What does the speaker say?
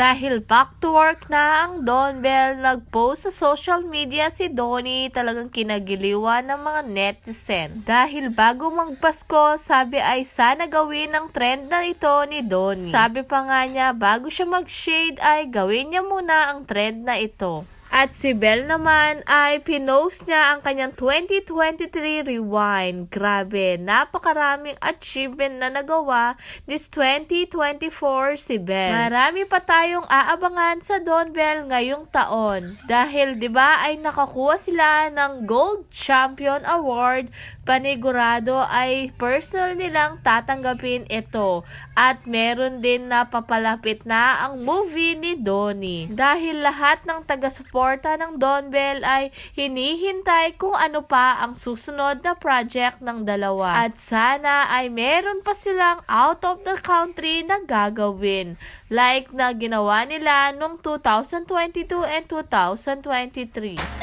Dahil back to work na ang Don Bell, nag-post sa social media si Donnie talagang kinagiliwan ng mga netizen. Dahil bago magpasko, sabi ay sana gawin ang trend na ito ni Donnie. Sabi pa nga niya, bago siya mag-shade ay gawin niya muna ang trend na ito. At si Belle naman ay pinost niya ang kanyang 2023 Rewind. Grabe, napakaraming achievement na nagawa this 2024 si Belle. Marami pa tayong aabangan sa Don Bell ngayong taon. Dahil 'di ba ay nakakuha sila ng Gold Champion Award, panigurado ay personal nilang tatanggapin ito. At meron din na papalapit na ang movie ni Donnie. Dahil lahat ng taga-suporta ng Don Bell ay hinihintay kung ano pa ang susunod na project ng dalawa. At sana ay meron pa silang out of the country na gagawin. Like na ginawa nila noong 2022 and 2023.